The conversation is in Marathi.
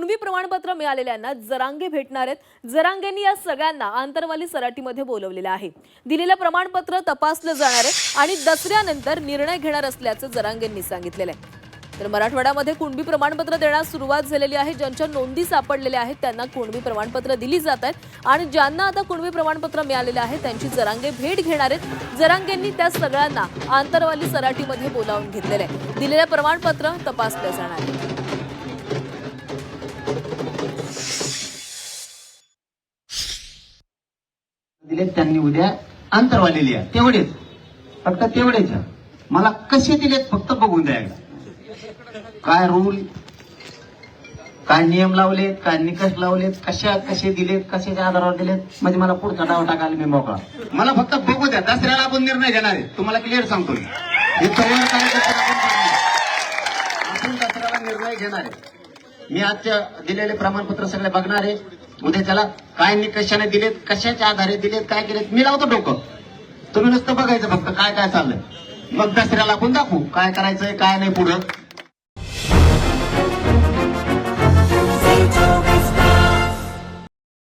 कुणबी प्रमाणपत्र मिळालेल्यांना जरांगे भेटणार आहेत. जरांगेंनी या सगळ्यांना आंतरवाली सराटीमध्ये बोलवलेलं आहे. दिलेलं प्रमाणपत्र तपासलं जाणार आहे आणि दसऱ्यानंतर निर्णय घेणार असल्याचं जरांगेंनी सांगितलेलं आहे. तर मराठवाड्यामध्ये कुणबी प्रमाणपत्र देण्यास सुरुवात झालेली आहे. ज्यांच्या नोंदी सापडलेल्या आहेत त्यांना कुणबी प्रमाणपत्र दिली जात आहेत. आणि ज्यांना आता कुणबी प्रमाणपत्र मिळालेलं आहे त्यांची जरांगे भेट घेणार आहेत. जरांगेंनी त्या सगळ्यांना आंतरवाली सराटीमध्ये बोलावून घेतलेलं आहे. दिलेलं प्रमाणपत्र तपासलं जाणार आहे. दिले त्यांनी उद्या अंतरवाली लिहा. तेवढेच. फक्त तेवढेच. मला कसे दिलेत फक्त बघून द्या काय रूल काय नियम लावलेत? काय निकष लावलेत? कशा कसे दिलेत? कशाच्या आधारावर दिलेत? म्हणजे मला पुढचा डाव टाकायला मी मोकळा. मला फक्त बघू द्या. दसऱ्याला आपण निर्णय घेणार आहे. तुम्हाला क्लिअर सांगतो आपण दसऱ्याला निर्णय घेणार आहे. मी आजच्या दिलेले प्रमाणपत्र सगळे बघणार आहे. उद्या त्याला काय निकषाने दिलेत कशाच्या आधारे दिलेत काय केलेत मी लावतो डोकं. तुम्ही नुसतं बघायचं फक्त काय काय चाललंय. मग दसऱ्याला आपण दाखवू काय करायचंय काय नाही पुढं.